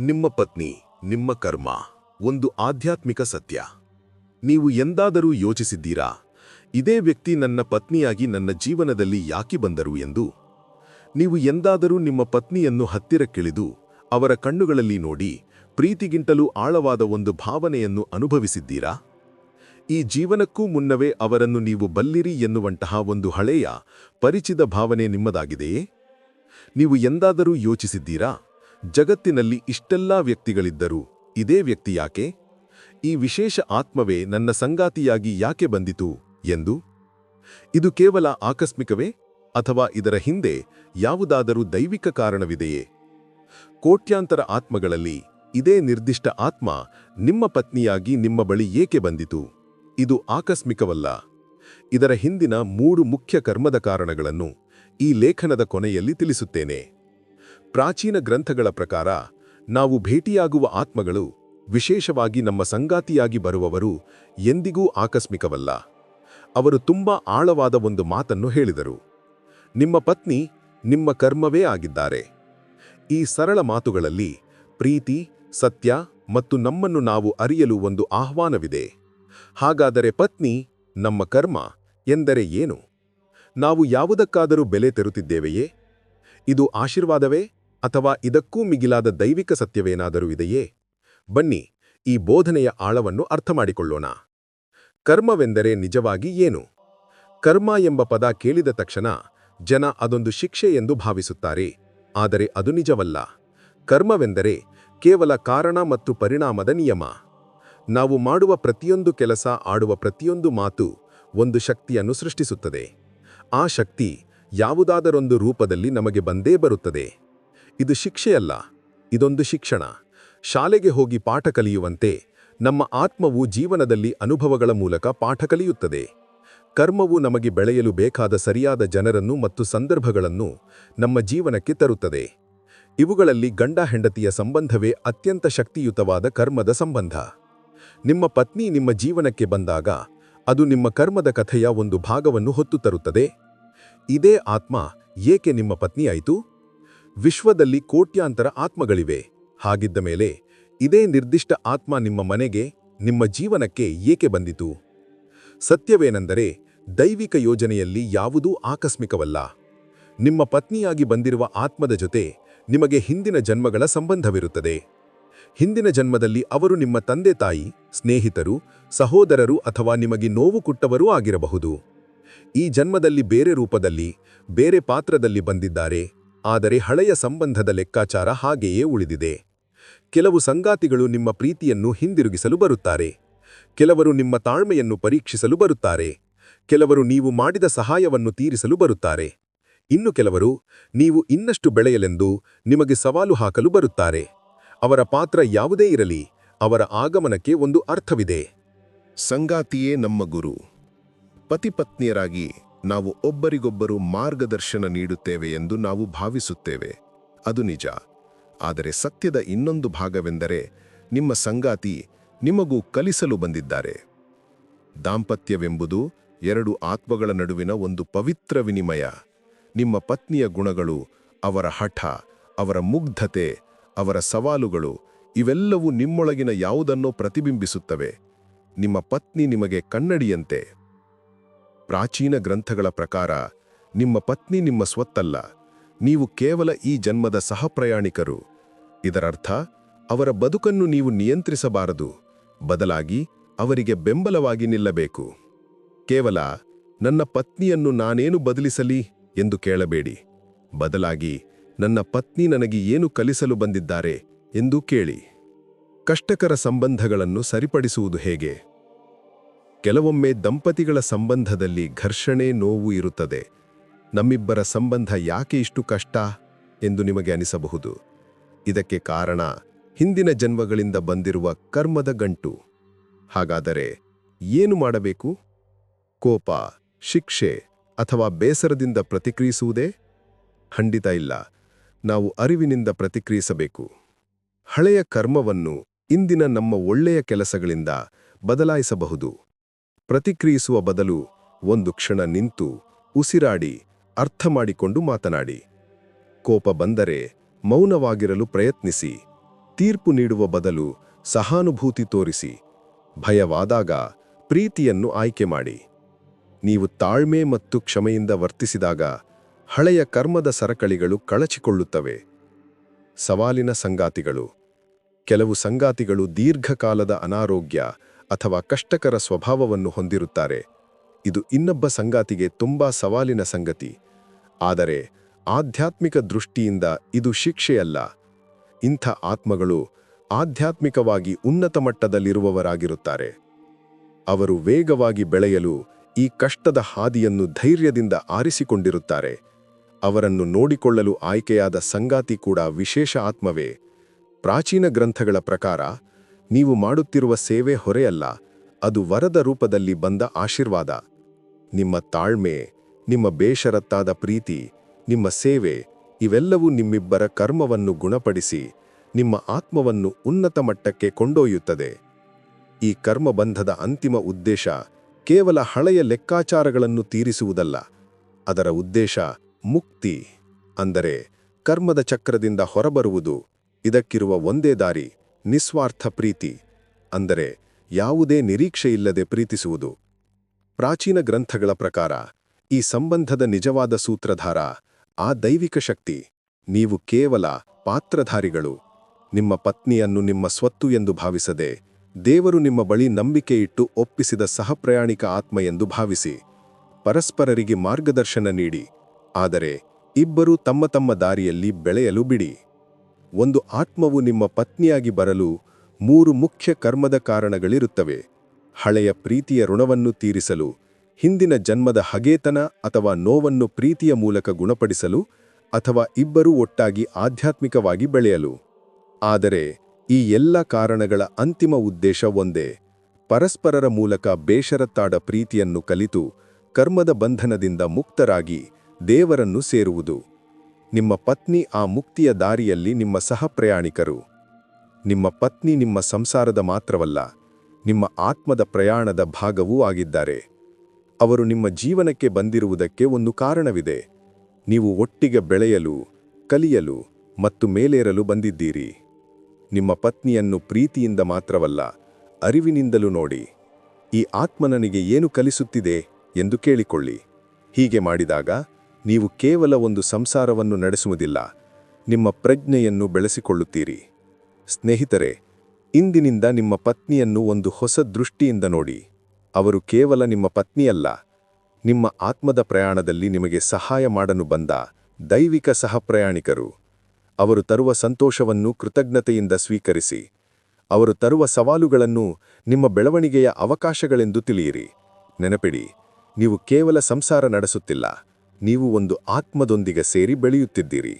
ನಿಮ್ಮ ಪತ್ನಿ, ನಿಮ್ಮ ಕರ್ಮ, ಒಂದು ಆಧ್ಯಾತ್ಮಿಕ ಸತ್ಯ. ನೀವು ಎಂದಾದರೂ ಯೋಚಿಸಿದ್ದೀರಾ? ಇದೇ ವ್ಯಕ್ತಿ ನನ್ನ ಪತ್ನಿಯಾಗಿ ನನ್ನ ಜೀವನದಲ್ಲಿ ಯಾಕೆ ಬಂದರು ಎಂದು? ನೀವು ಎಂದಾದರೂ ನಿಮ್ಮ ಪತ್ನಿಯನ್ನು ಹತ್ತಿರಕ್ಕಿಳಿದು, ಅವರ ಕಣ್ಣುಗಳಲ್ಲಿ ನೋಡಿ, ಪ್ರೀತಿಗಿಂತಲೂ ಆಳವಾದ ಒಂದು ಭಾವನೆಯನ್ನು ಅನುಭವಿಸಿದ್ದೀರಾ? ಈ ಜೀವನಕ್ಕೂ ಮುನ್ನವೇ ಅವರನ್ನು ನೀವು ಬಲ್ಲಿರಿ ಎನ್ನುವಂತಹ ಒಂದು ಹಳೆಯ, ಪರಿಚಿತ ಭಾವನೆ ನಿಮ್ಮದಾಗಿದೆಯೇ? ನೀವು ಎಂದಾದರೂ ಯೋಚಿಸಿದ್ದೀರಾ? ಜಗತ್ತಿನಲ್ಲಿ ಇಷ್ಟೆಲ್ಲಾ ವ್ಯಕ್ತಿಗಳಿದ್ದರೂ ಇದೇ ವ್ಯಕ್ತಿ ಯಾಕೆ? ಈ ವಿಶೇಷ ಆತ್ಮವೇ ನನ್ನ ಸಂಗಾತಿಯಾಗಿ ಯಾಕೆ ಬಂದಿತು ಎಂದು? ಇದು ಕೇವಲ ಆಕಸ್ಮಿಕವೇ ಅಥವಾ ಇದರ ಹಿಂದೆ ಯಾವುದಾದರೂ ದೈವಿಕ ಕಾರಣವಿದೆಯೇ? ಕೋಟ್ಯಾಂತರ ಆತ್ಮಗಳಲ್ಲಿ ಇದೇ ನಿರ್ದಿಷ್ಟ ಆತ್ಮ ನಿಮ್ಮ ಪತ್ನಿಯಾಗಿ ನಿಮ್ಮ ಬಳಿ ಏಕೆ ಬಂದಿತು? ಇದು ಆಕಸ್ಮಿಕವಲ್ಲ. ಇದರ ಹಿಂದಿನ ಮೂರು ಮುಖ್ಯ ಕರ್ಮದ ಕಾರಣಗಳನ್ನು ಈ ಲೇಖನದ ಕೊನೆಯಲ್ಲಿ ತಿಳಿಸುತ್ತೇನೆ. ಪ್ರಾಚೀನ ಗ್ರಂಥಗಳ ಪ್ರಕಾರ, ನಾವು ಭೇಟಿಯಾಗುವ ಆತ್ಮಗಳು ವಿಶೇಷವಾಗಿ ನಮ್ಮ ಸಂಗಾತಿಯಾಗಿ ಬರುವವರು ಎಂದಿಗೂ ಆಕಸ್ಮಿಕವಲ್ಲ. ಅವರು ತುಂಬಾ ಆಳವಾದ ಒಂದು ಮಾತನ್ನು ಹೇಳಿದರು. ನಿಮ್ಮ ಪತ್ನಿ ನಿಮ್ಮ ಕರ್ಮವೇ ಆಗಿದ್ದಾರೆ. ಈ ಸರಳ ಮಾತುಗಳಲ್ಲಿ ಪ್ರೀತಿ, ಸತ್ಯ ಮತ್ತು ನಮ್ಮನ್ನು ನಾವು ಅರಿಯಲು ಒಂದು ಆಹ್ವಾನವಿದೆ. ಹಾಗಾದರೆ ಪತ್ನಿ, ನಮ್ಮ ಕರ್ಮ ಎಂದರೆ ಏನು? ನಾವು ಯಾವುದಕ್ಕಾದರೂ ಬೆಲೆ ತೆರುತ್ತಿದ್ದೇವೆಯೇ? ಇದು ಆಶೀರ್ವಾದವೇ? ಅಥವಾ ಇದಕ್ಕೂ ಮಿಗಿಲಾದ ದೈವಿಕ ಸತ್ಯವೇನಾದರೂ ಇದೆಯೇ? ಬನ್ನಿ, ಈ ಬೋಧನೆಯ ಆಳವನ್ನು ಅರ್ಥಮಾಡಿಕೊಳ್ಳೋಣ. ಕರ್ಮವೆಂದರೆ ನಿಜವಾಗಿ ಏನು? ಕರ್ಮ ಎಂಬ ಪದ ಕೇಳಿದ ತಕ್ಷಣ ಜನ ಅದೊಂದು ಶಿಕ್ಷೆ ಎಂದು ಭಾವಿಸುತ್ತಾರೆ. ಆದರೆ ಅದು ನಿಜವಲ್ಲ. ಕರ್ಮವೆಂದರೆ ಕೇವಲ ಕಾರಣ ಮತ್ತು ಪರಿಣಾಮದ ನಿಯಮ. ನಾವು ಮಾಡುವ ಪ್ರತಿಯೊಂದು ಕೆಲಸ, ಆಡುವ ಪ್ರತಿಯೊಂದು ಮಾತು ಒಂದು ಶಕ್ತಿಯನ್ನು ಸೃಷ್ಟಿಸುತ್ತದೆ. ಆ ಶಕ್ತಿ ಯಾವುದಾದರೊಂದು ರೂಪದಲ್ಲಿ ನಮಗೆ ಬಂದೇ ಬರುತ್ತದೆ. ಇದು ಶಿಕ್ಷೆಯಲ್ಲ, ಇದೊಂದು ಶಿಕ್ಷಣ. ಶಾಲೆಗೆ ಹೋಗಿ ಪಾಠ ಕಲಿಯುವಂತೆ ನಮ್ಮ ಆತ್ಮವು ಜೀವನದಲ್ಲಿ ಅನುಭವಗಳ ಮೂಲಕ ಪಾಠ ಕಲಿಯುತ್ತದೆ. ಕರ್ಮವು ನಮಗೆ ಬೆಳೆಯಲು ಬೇಕಾದ ಸರಿಯಾದ ಜನರನ್ನು ಮತ್ತು ಸಂದರ್ಭಗಳನ್ನು ನಮ್ಮ ಜೀವನಕ್ಕೆ ತರುತ್ತದೆ. ಇವುಗಳಲ್ಲಿ ಗಂಡ ಹೆಂಡತಿಯ ಸಂಬಂಧವೇ ಅತ್ಯಂತ ಶಕ್ತಿಯುತವಾದ ಕರ್ಮದ ಸಂಬಂಧ. ನಿಮ್ಮ ಪತ್ನಿ ನಿಮ್ಮ ಜೀವನಕ್ಕೆ ಬಂದಾಗ ಅದು ನಿಮ್ಮ ಕರ್ಮದ ಕಥೆಯ ಒಂದು ಭಾಗವನ್ನು ಹೊತ್ತು ತರುತ್ತದೆ. ಇದೇ ಆತ್ಮ ಏಕೆ ನಿಮ್ಮ ಪತ್ನಿಯಾಯಿತು? ವಿಶ್ವದಲ್ಲಿ ಕೋಟ್ಯಾಂತರ ಆತ್ಮಗಳಿವೆ. ಹಾಗಿದ್ದ ಮೇಲೆ ಇದೇ ನಿರ್ದಿಷ್ಟ ಆತ್ಮ ನಿಮ್ಮ ಮನೆಗೆ, ನಿಮ್ಮ ಜೀವನಕ್ಕೆ ಏಕೆ ಬಂದಿತು? ಸತ್ಯವೇನೆಂದರೆ ದೈವಿಕ ಯೋಜನೆಯಲ್ಲಿ ಯಾವುದೂ ಆಕಸ್ಮಿಕವಲ್ಲ. ನಿಮ್ಮ ಪತ್ನಿಯಾಗಿ ಬಂದಿರುವ ಆತ್ಮದ ಜೊತೆ ನಿಮಗೆ ಹಿಂದಿನ ಜನ್ಮಗಳ ಸಂಬಂಧವಿರುತ್ತದೆ. ಹಿಂದಿನ ಜನ್ಮದಲ್ಲಿ ಅವರು ನಿಮ್ಮ ತಂದೆ ತಾಯಿ, ಸ್ನೇಹಿತರು, ಸಹೋದರರು ಅಥವಾ ನಿಮಗೆ ನೋವು ಕೊಟ್ಟವರೂ ಆಗಿರಬಹುದು. ಈ ಜನ್ಮದಲ್ಲಿ ಬೇರೆ ರೂಪದಲ್ಲಿ, ಬೇರೆ ಪಾತ್ರದಲ್ಲಿ ಬಂದಿದ್ದಾರೆ. ಆದರೆ ಹಳೆಯ ಸಂಬಂಧದ ಲೆಕ್ಕಾಚಾರ ಹಾಗೆಯೇ ಉಳಿದಿದೆ. ಕೆಲವು ಸಂಗಾತಿಗಳು ನಿಮ್ಮ ಪ್ರೀತಿಯನ್ನು ಹಿಂದಿರುಗಿಸಲು ಬರುತ್ತಾರೆ. ಕೆಲವರು ನಿಮ್ಮ ತಾಳ್ಮೆಯನ್ನು ಪರೀಕ್ಷಿಸಲು ಬರುತ್ತಾರೆ. ಕೆಲವರು ನೀವು ಮಾಡಿದ ಸಹಾಯವನ್ನು ತೀರಿಸಲು ಬರುತ್ತಾರೆ. ಇನ್ನು ಕೆಲವರು, ನೀವು ಇನ್ನಷ್ಟು ಬೆಳೆಯಲೆಂದು ನಿಮಗೆ ಸವಾಲು ಹಾಕಲು ಬರುತ್ತಾರೆ. ಅವರ ಪಾತ್ರ ಯಾವುದೇ ಇರಲಿ, ಅವರ ಆಗಮನಕ್ಕೆ ಒಂದು ಅರ್ಥವಿದೆ. ಸಂಗಾತಿಯೇ ನಮ್ಮ ಗುರು. ಪತಿಪತ್ನಿಯರಾಗಿ ನಾವು ಒಬ್ಬರಿಗೊಬ್ಬರು ಮಾರ್ಗದರ್ಶನ ನೀಡುತ್ತೇವೆ ಎಂದು ನಾವು ಭಾವಿಸುತ್ತೇವೆ. ಅದು ನಿಜ. ಆದರೆ ಸತ್ಯದ ಇನ್ನೊಂದು ಭಾಗವೆಂದರೆ ನಿಮ್ಮ ಸಂಗಾತಿ ನಿಮಗೂ ಕಲಿಸಲು ಬಂದಿದ್ದಾರೆ. ದಾಂಪತ್ಯವೆಂಬುದು ಎರಡು ಆತ್ಮಗಳ ನಡುವಿನ ಒಂದು ಪವಿತ್ರ ವಿನಿಮಯ. ನಿಮ್ಮ ಪತ್ನಿಯ ಗುಣಗಳು, ಅವರ ಹಠ, ಅವರ ಮುಗ್ಧತೆ, ಅವರ ಸವಾಲುಗಳು ಇವೆಲ್ಲವೂ ನಿಮ್ಮೊಳಗಿನ ಯಾವುದನ್ನೋ ಪ್ರತಿಬಿಂಬಿಸುತ್ತವೆ. ನಿಮ್ಮ ಪತ್ನಿ ನಿಮಗೆ ಕನ್ನಡಿಯಂತೆ. ಪ್ರಾಚೀನ ಗ್ರಂಥಗಳ ಪ್ರಕಾರ, ನಿಮ್ಮ ಪತ್ನಿ ನಿಮ್ಮ ಸ್ವತ್ತಲ್ಲ. ನೀವು ಕೇವಲ ಈ ಜನ್ಮದ ಸಹಪ್ರಯಾಣಿಕರು. ಇದರರ್ಥ, ಅವರ ಬದುಕನ್ನು ನೀವು ನಿಯಂತ್ರಿಸಬಾರದು. ಬದಲಾಗಿ, ಅವರಿಗೆ ಬೆಂಬಲವಾಗಿ ನಿಲ್ಲಬೇಕು. ಕೇವಲ, ನನ್ನ ಪತ್ನಿಯನ್ನು ನಾನೇನು ಬದಲಿಸಲಿ ಎಂದು ಕೇಳಬೇಡಿ. ಬದಲಾಗಿ, ನನ್ನ ಪತ್ನಿ ನನಗೆ ಏನು ಕಲಿಸಲು ಬಂದಿದ್ದಾರೆ ಎಂದು ಕೇಳಿ. ಕಷ್ಟಕರ ಸಂಬಂಧಗಳನ್ನು ಸರಿಪಡಿಸುವುದು ಹೇಗೆ? ಕೆಲವೊಮ್ಮೆ ದಂಪತಿಗಳ ಸಂಬಂಧದಲ್ಲಿ ಘರ್ಷಣೆ, ನೋವು ಇರುತ್ತದೆ. ನಮ್ಮಿಬ್ಬರ ಸಂಬಂಧ ಯಾಕೆ ಇಷ್ಟು ಕಷ್ಟ ಎಂದು ನಿಮಗೆ ಅನಿಸಬಹುದು. ಇದಕ್ಕೆ ಕಾರಣ ಹಿಂದಿನ ಜನ್ಮಗಳಿಂದ ಬಂದಿರುವ ಕರ್ಮದ ಗಂಟು. ಹಾಗಾದರೆ ಏನು ಮಾಡಬೇಕು? ಕೋಪ, ಶಿಕ್ಷೆ ಅಥವಾ ಬೇಸರದಿಂದ ಪ್ರತಿಕ್ರಿಯಿಸುವುದೇ? ಖಂಡಿತ ಇಲ್ಲ. ನಾವು ಅರಿವಿನಿಂದ ಪ್ರತಿಕ್ರಿಯಿಸಬೇಕು. ಹಳೆಯ ಕರ್ಮವನ್ನು ಇಂದಿನ ನಮ್ಮ ಒಳ್ಳೆಯ ಕೆಲಸಗಳಿಂದ ಬದಲಾಯಿಸಬಹುದು. ಪ್ರತಿಕ್ರಿಯಿಸುವ ಬದಲು ಒಂದು ಕ್ಷಣ ನಿಂತು ಉಸಿರಾಡಿ, ಅರ್ಥ ಮಾಡಿಕೊಂಡು ಮಾತನಾಡಿ. ಕೋಪ ಬಂದರೆ ಮೌನವಾಗಿರಲು ಪ್ರಯತ್ನಿಸಿ. ತೀರ್ಪು ನೀಡುವ ಬದಲು ಸಹಾನುಭೂತಿ ತೋರಿಸಿ. ಭಯವಾದಾಗ ಪ್ರೀತಿಯನ್ನು ಆಯ್ಕೆ ಮಾಡಿ. ನೀವು ತಾಳ್ಮೆ ಮತ್ತು ಕ್ಷಮೆಯಿಂದ ವರ್ತಿಸಿದಾಗ ಹಳೆಯ ಕರ್ಮದ ಸರಕಳಿಗಳು ಕಳಚಿಕೊಳ್ಳುತ್ತವೆ. ಸವಾಲಿನ ಸಂಗಾತಿಗಳು. ಕೆಲವು ಸಂಗಾತಿಗಳು ದೀರ್ಘಕಾಲದ ಅನಾರೋಗ್ಯ ಅಥವಾ ಕಷ್ಟಕರ ಸ್ವಭಾವವನ್ನು ಹೊಂದಿರುತ್ತಾರೆ. ಇದು ಇನ್ನೊಬ್ಬ ಸಂಗಾತಿಗೆ ತುಂಬಾ ಸವಾಲಿನ ಸಂಗತಿ. ಆದರೆ ಆಧ್ಯಾತ್ಮಿಕ ದೃಷ್ಟಿಯಿಂದ ಇದು ಶಿಕ್ಷೆಯಲ್ಲ. ಇಂಥ ಆತ್ಮಗಳು ಆಧ್ಯಾತ್ಮಿಕವಾಗಿ ಉನ್ನತ ಮಟ್ಟದಲ್ಲಿರುವವರಾಗಿರುತ್ತಾರೆ. ಅವರು ವೇಗವಾಗಿ ಬೆಳೆಯಲು ಈ ಕಷ್ಟದ ಹಾದಿಯನ್ನು ಧೈರ್ಯದಿಂದ ಆರಿಸಿಕೊಂಡಿರುತ್ತಾರೆ. ಅವರನ್ನು ನೋಡಿಕೊಳ್ಳಲು ಆಯ್ಕೆಯಾದ ಸಂಗಾತಿ ಕೂಡ ವಿಶೇಷ ಆತ್ಮವೇ. ಪ್ರಾಚೀನ ಗ್ರಂಥಗಳ ಪ್ರಕಾರ ನೀವು ಮಾಡುತ್ತಿರುವ ಸೇವೆ ಹೊರೆಯಲ್ಲ, ಅದು ವರದ ರೂಪದಲ್ಲಿ ಬಂದ ಆಶೀರ್ವಾದ. ನಿಮ್ಮ ತಾಳ್ಮೆ, ನಿಮ್ಮ ಬೇಷರತ್ತಾದ ಪ್ರೀತಿ, ನಿಮ್ಮ ಸೇವೆ, ಇವೆಲ್ಲವೂ ನಿಮ್ಮಿಬ್ಬರ ಕರ್ಮವನ್ನು ಗುಣಪಡಿಸಿ, ನಿಮ್ಮ ಆತ್ಮವನ್ನು ಉನ್ನತ ಮಟ್ಟಕ್ಕೆ ಕೊಂಡೊಯ್ಯುತ್ತದೆ. ಈ ಕರ್ಮಬಂಧದ ಅಂತಿಮ ಉದ್ದೇಶ ಕೇವಲ ಹಳೆಯ ಲೆಕ್ಕಾಚಾರಗಳನ್ನು ತೀರಿಸುವುದಲ್ಲ, ಅದರ ಉದ್ದೇಶ ಮುಕ್ತಿ. ಅಂದರೆ ಕರ್ಮದ ಚಕ್ರದಿಂದ ಹೊರಬರುವುದು, ಇದಕ್ಕಿರುವ ಒಂದೇ ದಾರಿ. ನಿಸ್ವಾರ್ಥ ಪ್ರೀತಿ, ಅಂದರೆ ಯಾವುದೇ ನಿರೀಕ್ಷೆಯಿಲ್ಲದೆ ಪ್ರೀತಿಸುವುದು. ಪ್ರಾಚೀನ ಗ್ರಂಥಗಳ ಪ್ರಕಾರ, ಈ ಸಂಬಂಧದ ನಿಜವಾದ ಸೂತ್ರಧಾರ, ಆ ದೈವಿಕ ಶಕ್ತಿ, ನೀವು ಕೇವಲ ಪಾತ್ರಧಾರಿಗಳು. ನಿಮ್ಮ ಪತ್ನಿಯನ್ನು ನಿಮ್ಮ ಸ್ವತ್ತು ಎಂದು ಭಾವಿಸದೆ, ದೇವರು ನಿಮ್ಮ ಬಳಿ ನಂಬಿಕೆ ಇಟ್ಟು ಒಪ್ಪಿಸಿದ ಸಹಪ್ರಯಾಣಿಕ ಆತ್ಮ ಎಂದು ಭಾವಿಸಿ, ಪರಸ್ಪರರಿಗೆ ಮಾರ್ಗದರ್ಶನ ನೀಡಿ, ಆದರೆ ಇಬ್ಬರೂ ತಮ್ಮ ತಮ್ಮ ದಾರಿಯಲ್ಲಿ ಬೆಳೆಯಲು ಬಿಡಿ. ಒಂದು ಆತ್ಮವು ನಿಮ್ಮ ಪತ್ನಿಯಾಗಿ ಬರಲು ಮೂರು ಮುಖ್ಯ ಕರ್ಮದ ಕಾರಣಗಳಿರುತ್ತವೆ. ಹಳೆಯ ಪ್ರೀತಿಯ ಋಣವನ್ನು ತೀರಿಸಲು, ಹಿಂದಿನ ಜನ್ಮದ ಹಗೇತನ ಅಥವಾ ನೋವನ್ನು ಪ್ರೀತಿಯ ಮೂಲಕ ಗುಣಪಡಿಸಲು ಅಥವಾ ಇಬ್ಬರೂ ಒಟ್ಟಾಗಿ ಆಧ್ಯಾತ್ಮಿಕವಾಗಿ ಬೆಳೆಯಲು. ಆದರೆ, ಈ ಎಲ್ಲ ಕಾರಣಗಳ ಅಂತಿಮ ಉದ್ದೇಶ ಒಂದೇ. ಪರಸ್ಪರರ ಮೂಲಕ ಬೇಷರತ್ತಾಡ ಪ್ರೀತಿಯನ್ನು ಕಲಿತು ಕರ್ಮದ ಬಂಧನದಿಂದ ಮುಕ್ತರಾಗಿ ದೇವರನ್ನು ಸೇರುವುದು. ನಿಮ್ಮ ಪತ್ನಿ ಆ ಮುಕ್ತಿಯ ದಾರಿಯಲ್ಲಿ ನಿಮ್ಮ ಸಹಪ್ರಯಾಣಿಕರು. ನಿಮ್ಮ ಪತ್ನಿ ನಿಮ್ಮ ಸಂಸಾರದ ಮಾತ್ರವಲ್ಲ, ನಿಮ್ಮ ಆತ್ಮದ ಪ್ರಯಾಣದ ಭಾಗವೂ ಆಗಿದ್ದಾರೆ. ಅವರು ನಿಮ್ಮ ಜೀವನಕ್ಕೆ ಬಂದಿರುವುದಕ್ಕೆ ಒಂದು ಕಾರಣವಿದೆ. ನೀವು ಒಟ್ಟಿಗೆ ಬೆಳೆಯಲು, ಕಲಿಯಲು ಮತ್ತು ಮೇಲೇರಲು ಬಂದಿದ್ದೀರಿ. ನಿಮ್ಮ ಪತ್ನಿಯನ್ನು ಪ್ರೀತಿಯಿಂದ ಮಾತ್ರವಲ್ಲ, ಅರಿವಿನಿಂದಲೂ ನೋಡಿ. ಈ ಆತ್ಮ ನನಗೆ ಏನು ಕಲಿಸುತ್ತಿದೆ ಎಂದು ಕೇಳಿಕೊಳ್ಳಿ. ಹೀಗೆ ಮಾಡಿದಾಗ ನೀವು ಕೇವಲ ಒಂದು ಸಂಸಾರವನ್ನು ನಡೆಸುವುದಿಲ್ಲ, ನಿಮ್ಮ ಪ್ರಜ್ಞೆಯನ್ನು ಬೆಳೆಸಿಕೊಳ್ಳುತ್ತೀರಿ. ಸ್ನೇಹಿತರೆ, ಇಂದಿನಿಂದ ನಿಮ್ಮ ಪತ್ನಿಯನ್ನು ಒಂದು ಹೊಸ ದೃಷ್ಟಿಯಿಂದ ನೋಡಿ. ಅವರು ಕೇವಲ ನಿಮ್ಮ ಪತ್ನಿಯಲ್ಲ, ನಿಮ್ಮ ಆತ್ಮದ ಪ್ರಯಾಣದಲ್ಲಿ ನಿಮಗೆ ಸಹಾಯ ಮಾಡಲು ಬಂದ ದೈವಿಕ ಸಹಪ್ರಯಾಣಿಕರು. ಅವರು ತರುವ ಸಂತೋಷವನ್ನು ಕೃತಜ್ಞತೆಯಿಂದ ಸ್ವೀಕರಿಸಿ, ಅವರು ತರುವ ಸವಾಲುಗಳನ್ನು ನಿಮ್ಮ ಬೆಳವಣಿಗೆಯ ಅವಕಾಶಗಳೆಂದು ತಿಳಿಯಿರಿ. ನೆನಪಿಡಿ, ನೀವು ಕೇವಲ ಸಂಸಾರ ನಡೆಸುತ್ತಿಲ್ಲ ನೀವು ಒಂದು ಆತ್ಮದೊಂದಿಗೆ ಸೇರಿ ಬೆಳೆಯುತ್ತಿದ್ದೀರಿ.